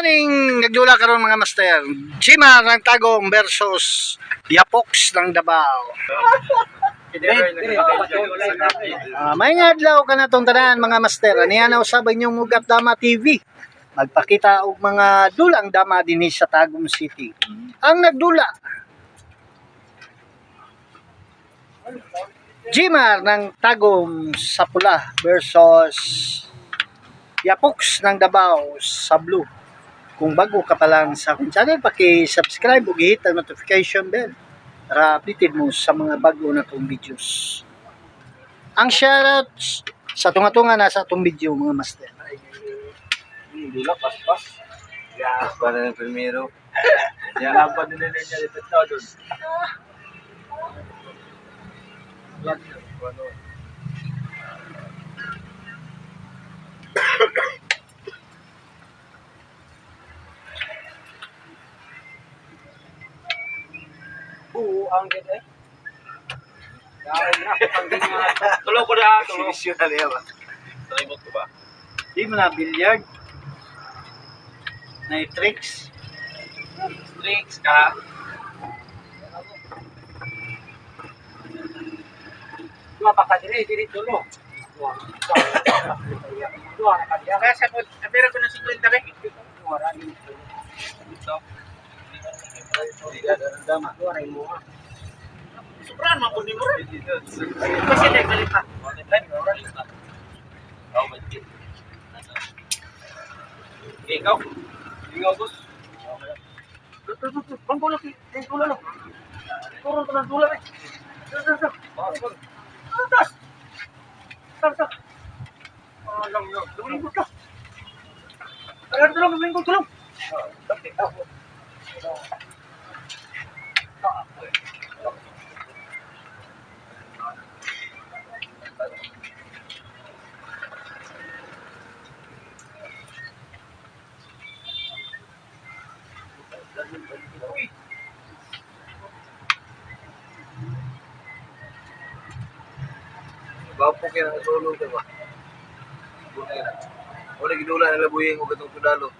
Morning! Nagdula karon mga master. Jima ng Tagong versus Yapox ng Davao. Ah, may nga adlaw ka na tong tanan mga master. Aniya na usabay niyong Mugat Dama TV. Magpakita og mga dulang dama dinhi sa Tagum City. Ang nagdula Jimar ng Tagum sa pula versus Yapox ng Davao sa blue. Kung bago ka pa lang sa akong channel, paki-subscribe ug hit ang notification bell para updated mo sa mga bago na tong videos. Ang shoutout sa tunga-tunga na sa tong video mga master. Hindi lang paspas. Ya, para na primero. Ya lang pa nila niya dito doon. Lagi, ano. 200 eh. Tulog ko na, tulog. Sinisyo na niya ba? Nalimot ko ba? Hindi mo na, billiard. Na tricks. Tricks ka. Dua pa ka dili, dili tulo. Dua. Na ka dili. Kaya sa po, pero ko na 50 ba? Dua ra. Dito. Dito. Dito. Dito. Dito. Dito. Dito. Dito. Dito. Sobrang mga kundi mo rin. Kasi na balik pa. Oh, ba't Ikaw? Ikaw, boss? Bang kulo ki, bang kulo lo. Turun ka ng dula eh. Dah, dah, dah. Atas. Dah, dah. Ah, lang, lang. Lumingkod ka. Ayan, tulong, lumingkod, tulong. Kayo ng solo, diba? Buti na. Wala ginula na labuyin ko itong sudalo. Ito.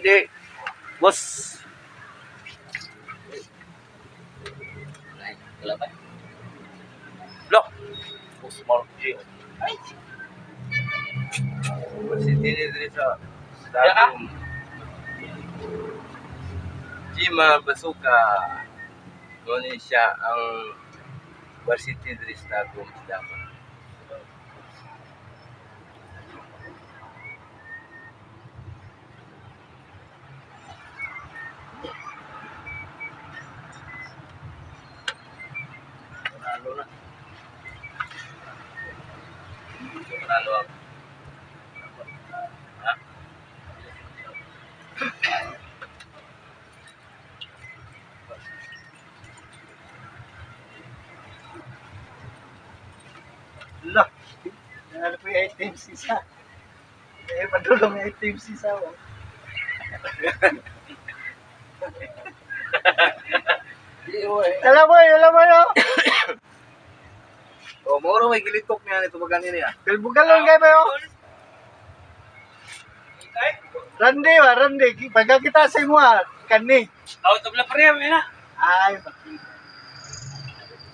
Hindi. Boss. Look. Small G. Masih dini diri sa stadium. Jima Basuka. Ngunit siya ang varsity sa stadium. Dapat. Ano po yung item sisa? Eh, padulong yung item sisa. Oh. Alam mo, alam mo yun. Oh, moro may gilitok niya nito maganin niya. Galbugalon kayo ba yun? Rande ba, rande. Pagka kita sa imo, ah, kani. Out of la pareha, mira. Ay, bakit?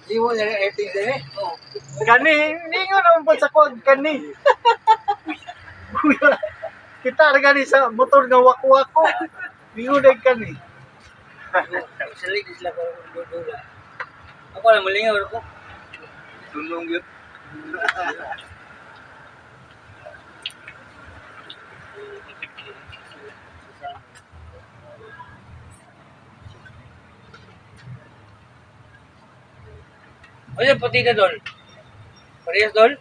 Di mo na eting din eh. Kani, hindi nga naman po sa kod, kani. Kita gani sa motor nga wako-wako. Hindi nga kani. Sa ladies lang ako dudula. Ako lang malingaw ako. Tulong yun. O yan, puti na dol. Parehas dol?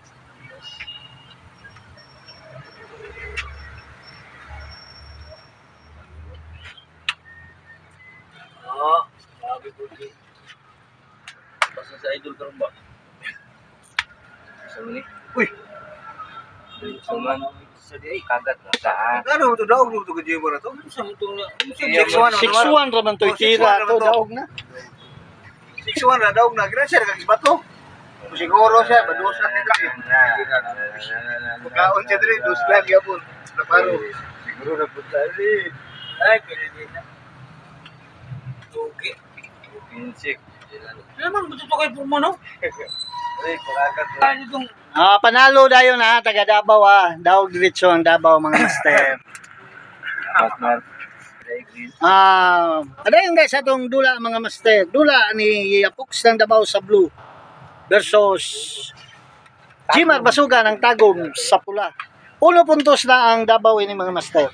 Oo, ah, sabi puti. Basta sa idol ka rin ba? Sa muli? Uy! Sa muli? Ay, kagat na ta. Ah. Ano to daog to gid mo na to? Sa mo to na. 61 ano, raman to oh, itira to daog na. 6-1 na daog na. Kaya siya nagkagiba to. Siguro siya, bados na nila. Pagkaon siya dito, dos lang yapon. Naparo. Siguro na punta rin. Ay, din na. Okay. Pinsik. Naman, buto to kay Pumano? Ano Ah, panalo dayon ha, taga Davao ah. Daog diretso ang Davao mga master. Batman. Ah, ano yung guys atong dula mga master? Dula ni Apox ng Davao sa blue versus Jimar Basuga ng Tagum sa pula. Uno puntos na ang Davao ini mga master.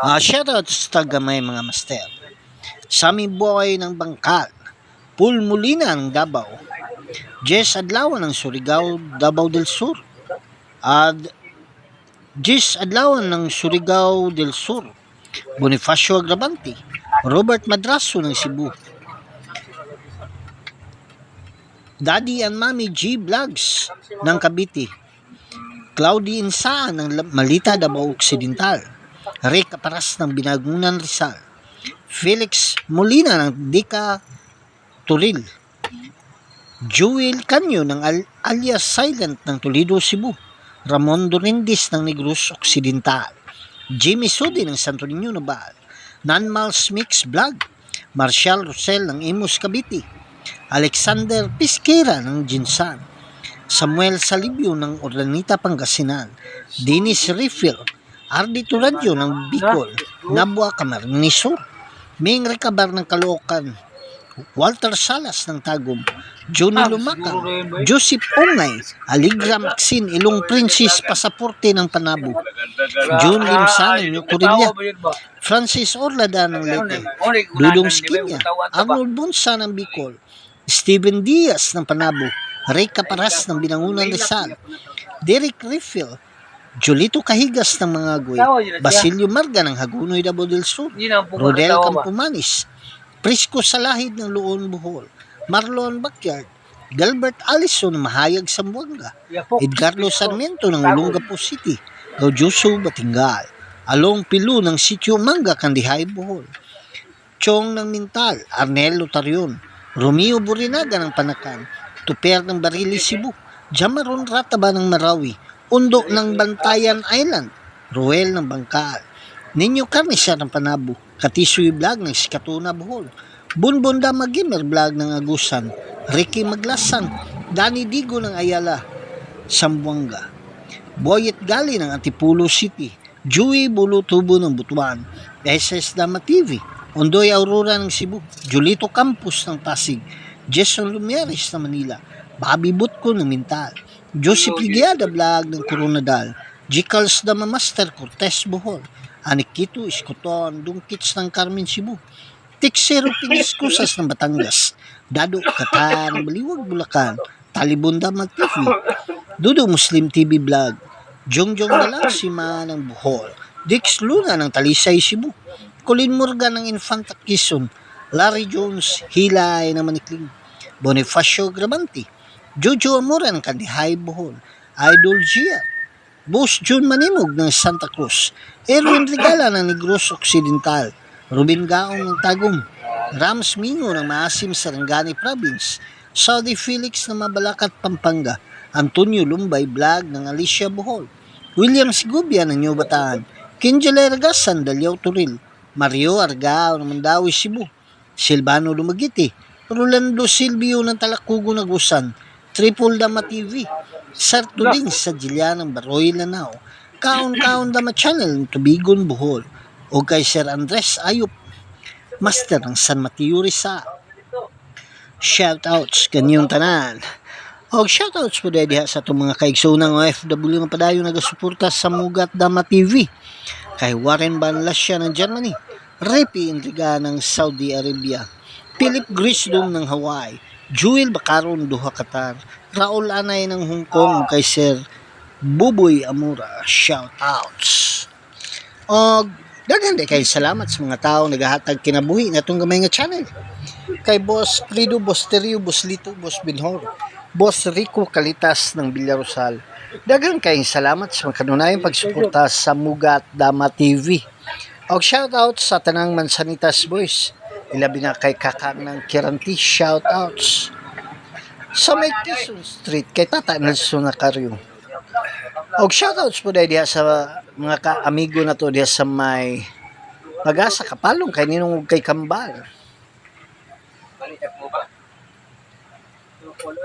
Ah, shoutout sa tagamay mga master. Sami Boy ng Bangkal. Paul Molina ng Davao. Jess Adlawan ng Surigao, Davao del Sur. At Jess Adlawan ng Surigao del Sur. Bonifacio Agravante. Robert Madraso ng Cebu. Daddy and Mommy G Vlogs ng Cavite. Cloudy Insaan ng Malita Davao Occidental. Rick Aparas ng Binagunan Rizal. Felix Molina ng Dika Turil. Jewel Canyo ng Al- alias Silent ng Toledo, Cebu. Ramon Dorindis ng Negros Occidental. Jimmy Sudi ng Santo Niño, Nabal. Nanmals Mix Vlog. Marshall Rosel ng Imus, Cavite. Alexander Pisquera ng Jinsan. Samuel Salibio ng Orlanita, Pangasinan. Dennis Refill. Ardito Radio ng Bicol. Nabua Camarines Sur. Ming Recabar ng Caloocan. Walter Salas ng Tagum. Johnny Lumaca. Joseph Ongay. Aligra Maxine. Ilong Princess Pasaporte ng Panabo. June Limsan ng Corilla. Francis Orlada ng Leyte. Dudong Skinya, Arnold Bunsa ng Bicol, Steven Diaz ng Panabo, Ray Caparas ng Binangunan Rizal, Derek Riffel, Jolito Kahigas ng Mangagoy, Basilio Marga ng Hagunoy Davao del Sur, Rodel Campomanis, Prisco Salahid ng Luon Bohol, Marlon Backyard, Galbert Allison ng Mahayag Sambuanga, Edgardo Sarmiento ng Olongapo City, Gaudioso Batingal, Along Pilu ng Sitio Manga, Kandihay, Bohol, Chong ng Mintal, Arnel Lotarion, Romeo Burinaga ng Panakan, Tuper ng Barili, Cebu, Jamaron Rataba ng Marawi, Undo ng Bantayan Island, Ruel ng Bangkaal, Ninyo Carnisa ng Panabo, Katisoy Vlog ng Sikatuna, Bohol, Bunbunda Magimer Vlog ng Agusan, Ricky Maglasan, Danny Digo ng Ayala, Sambuanga, Boyet Gali ng Antipulo City, Joey Bulutubo ng Butuan, SS Dama TV, Ondoy Aurora ng Cebu, Julito Campos ng Pasig, Jason Lumeres ng Manila, Bobby Butko ng Mintal, Joseph Ligiada Vlog ng Coronadal, Jicals Dama Master Cortez Bohol, Anikito Iskoton, Dungkits ng Carmen Cebu, Tiksero Piniskusas ng Batangas, Dado Kata ng Baliwag Bulacan, Talibon Dama TV, Dudo Muslim TV Vlog, Jongjong Dalansima ng Bohol, Dix Luna ng Talisay, Cebu, Colin Morgan ng Infanta Quezon, Larry Jones, Hilay ng Manikling, Bonifacio Grabante, Jojo Amora ng Kandihay, Bohol, Idol Gia, Boss June Manimog ng Santa Cruz, Erwin Regala ng Negros Occidental, Ruben Gaong ng Tagum, Rams Mingo ng Maasim Sarangani Province, Saudi Felix ng Mabalacat, Pampanga, Antonio Lumbay Vlog ng Alicia Bohol, William Sigubia ng New Bataan, Kinjel Ergasan, Dalyaw Turil, Mario Argao ng Mandawi, Cebu, Silvano Lumagiti, Rolando Silvio ng Talakugo Nagusan, Triple Dama TV, Sartuding sa Jilya ng Baroy Lanao, Kaon-Kaon Dama Channel ng Tubigon, Bohol, o kay Sir Andres Ayop, Master ng San Mateo Rizal. Shoutouts kanyong tanan. O shoutouts po dahil sa itong mga kaigsunang OFW nga padayo nagasuporta sa Mugat Dama TV. Kay Warren Banlasya ng Germany, Repi Intriga ng Saudi Arabia, Philip Grisdom ng Hawaii, Jewel Bacaron Duha Qatar, Raul Anay ng Hong Kong kay Sir Buboy Amura, shoutouts. Og daghan di kay salamat sa mga tao nagahatag kinabuhi na itong gamay nga channel. Kay Boss Frido, Boss Terio, Boss Lito, Boss Binhor, Boss Rico Kalitas ng Villarosal. Daghang kayong salamat sa mga kanunayang pagsuporta sa Mugat Dama TV. Og shoutout sa tanang Mansanitas Boys. Ilabi na kay Kakang ng Kiranti, shoutouts. Sa may Quezon Street, kay Tata Nelson Nacaryo. Og shoutouts po dahil diha sa mga ka-amigo na to diha sa may Magasa Kapalong kay Ninong kay Kambal.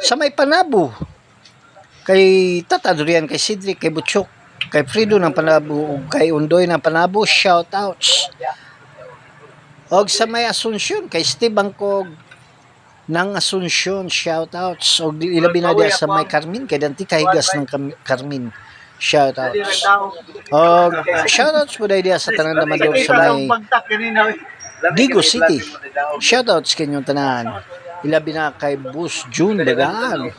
Sa may Panabo, kay Tata Durian, kay Cedric, kay Butchok, kay Frido ng Panabo, kay Undoy ng Panabo, shoutouts. Og sa may Asunsyon, kay Steve Bangkog ng Asunsyon, shoutouts. Og ilabi na diya sa may Carmen, kay Danti Kahigas ng Carmen, shoutouts. Og shoutouts po diya sa tanan naman doon sa may Digo City. Shoutouts kanyong tanan. Ilabi na kay Bus June Dagaan.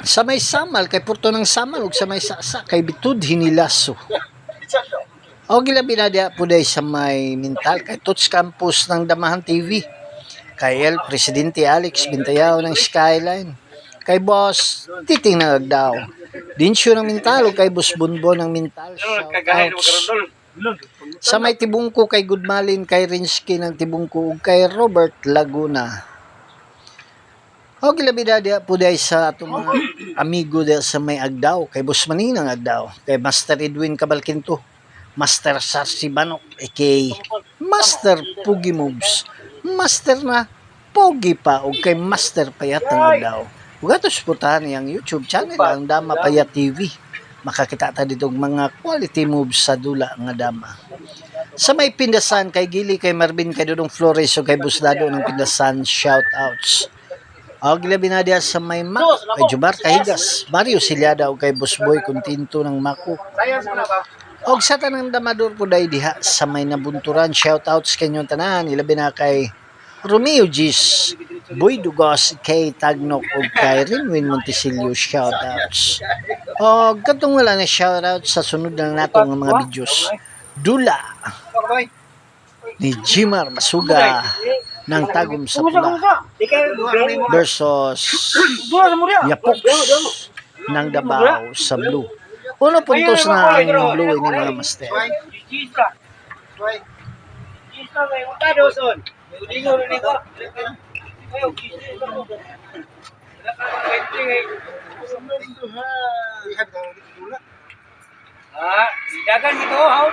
Sa may Samal, kay Porto ng Samal, ug sa may Sasa, kay Bitud Hinilaso. O gilabi na diya po dahil sa may Mintal, kay Tots Campus ng Damahan TV. Kay El Presidente Alex Bintayaw ng Skyline. Kay Boss Titing na daw. Dinsyo ng Mintal, ug kay Boss Bunbon ng Mintal. Shoutouts. Sa may tibungko kay Goodmalin, kay Rinsky ng tibungko, ug kay Robert Laguna. O gilabida dia po dahil sa atong mga amigo dia sa may Agdaw, kay Boss Maninang Agdaw, kay Master Edwin Cabalquinto, Master Sarsi Banok, kay Master Pugi Moves, Master na Pogi pa, ug kay Master Payat ng Agdaw. Ug ato suportahan niyang YouTube channel, ang Dama Payat TV. Makakita ta dito mga quality moves sa dula nga dama. Sa may pindasan kay Gili kay Marvin kay Dudong Flores o kay Busdado ng pindasan shoutouts. Og labi na diya sa may Mako kay Jumar Kahigas, Mario Silyada o kay Busboy Kuntinto ng Mako. Og sa tanang damador po dahil diha sa may nabunturan shoutouts kanyong tanan. Ilabi na kay Romeo Gis, Boy Dugos, kay Tagnok o kay Rinwin Montesilio shoutouts. O katong wala na shoutouts sa sunod na nato nga mga videos. Dula ni Jimar Masuga ng Tagum sa Pula versus Yapox ng Davao sa Blue. Uno puntos na ang Blue ini mga master. Ah, dagan gitu, haur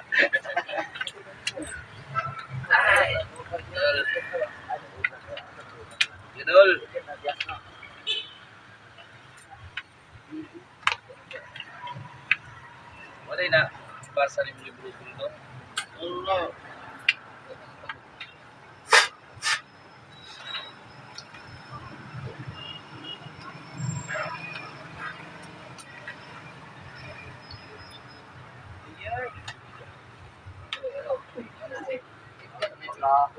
Idol. Wala na. Basa rin yung libro ko doon. Kamot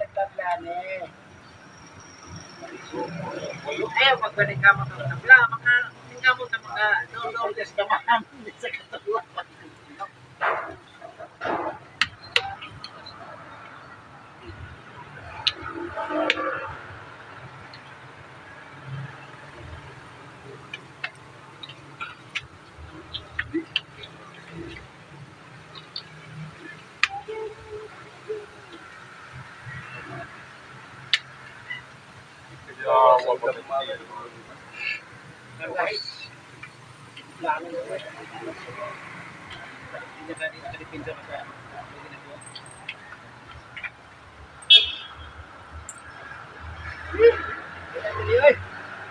ang taglani. Ayaw, magbalik kamot ang tabla. Maka, kamot ka maka, doon, doon, kasi ka mahamon sa katawan.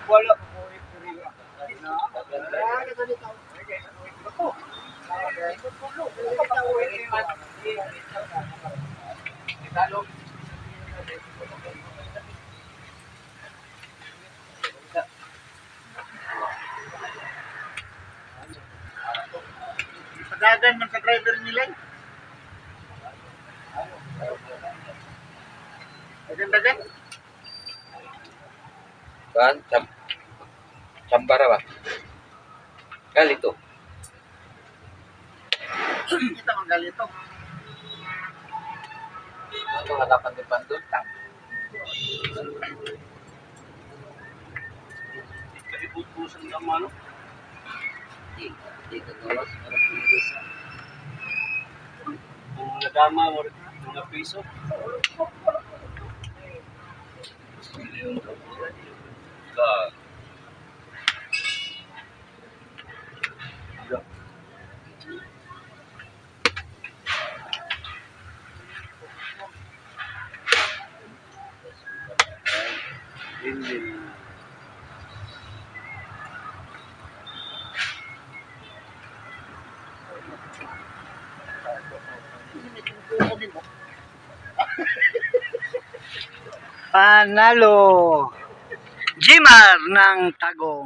Wala. Padagan man sa driver nila. eh. Dagan-dagan. Kan? Cham Chambara ba? Galito. Kita mang galito. Ito halapan din pandun. Kalibutusan ka mo, ano? Kung nadama mo rin mga piso. Hindi. Panalo. Jimar ng Tagong.